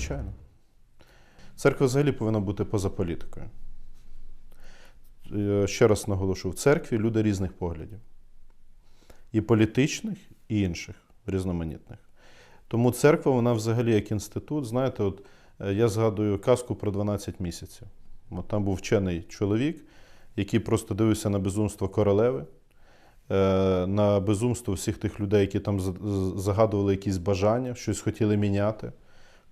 Звичайно. Церква взагалі повинна бути поза політикою. Е, Ще раз наголошу: в церкві люди різних поглядів. І політичних, і інших, різноманітних. Тому церква, вона взагалі як інститут, знаєте, от е, я згадую казку про 12 місяців. От там був вчений чоловік, який просто дивився на безумство королеви, е, на безумство всіх тих людей, які там загадували якісь бажання, щось хотіли міняти.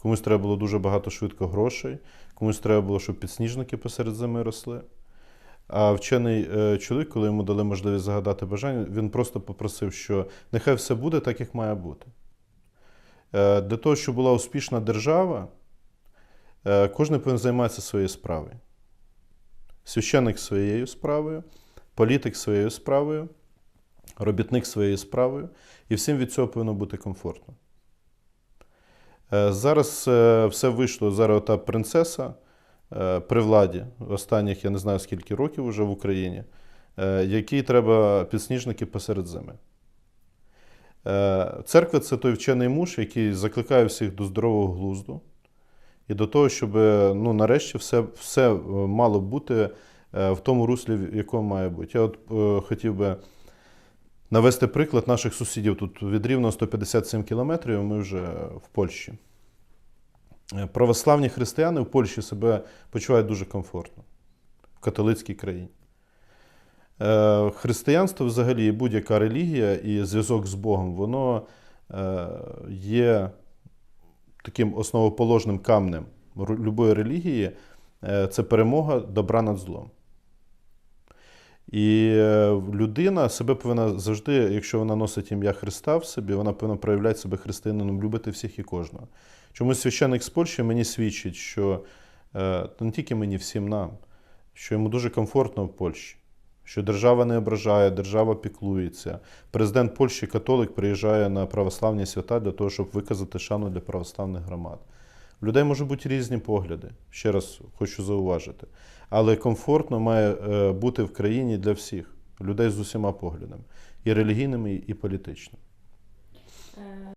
Комусь треба було дуже багато швидко грошей, комусь треба було, щоб підсніжники посеред зими росли. А вчений е, чоловік, коли йому дали можливість загадати бажання, він просто попросив, що нехай все буде так, як має бути. Е, Для того, щоб була успішна держава, е, кожен повинен займатися своєю справою. Священник своєю справою, політик своєю справою, робітник своєю справою, і всім від цього повинно бути комфортно. Е, Зараз е, все вийшло, зараз та принцеса е, при владі останніх, я не знаю скільки років вже в Україні, якій треба підсніжники посеред зими. Церква це той вчений муж, який закликає всіх до здорового глузду і до того, щоб ну, нарешті все, все мало бути в тому руслі, в якому має бути. Я от хотів би навести приклад наших сусідів. Тут від Рівного 157 кілометрів, ми вже в Польщі. Е, Православні християни в Польщі себе почувають дуже комфортно в католицькій країні. Е, Християнство взагалі будь-яка релігія і зв'язок з Богом, воно е, є таким основоположним камнем любої релігії це перемога добра над злом. І е, людина себе повинна завжди, якщо вона носить ім'я Христа в собі, вона повинна проявляти себе християнином, любити всіх і кожного. Чомусь священник з Польщі мені свідчить, що е, не тільки мені, всім нам, що йому дуже комфортно в Польщі, що держава не ображає, держава піклується. Президент Польщі, католик, приїжджає на православні свята для того, щоб виказати шану для православних громад. У людей можуть бути різні погляди, ще раз хочу зауважити. Але комфортно має е, бути в країні для всіх людей з усіма поглядами, і релігійними, і політичними. Е,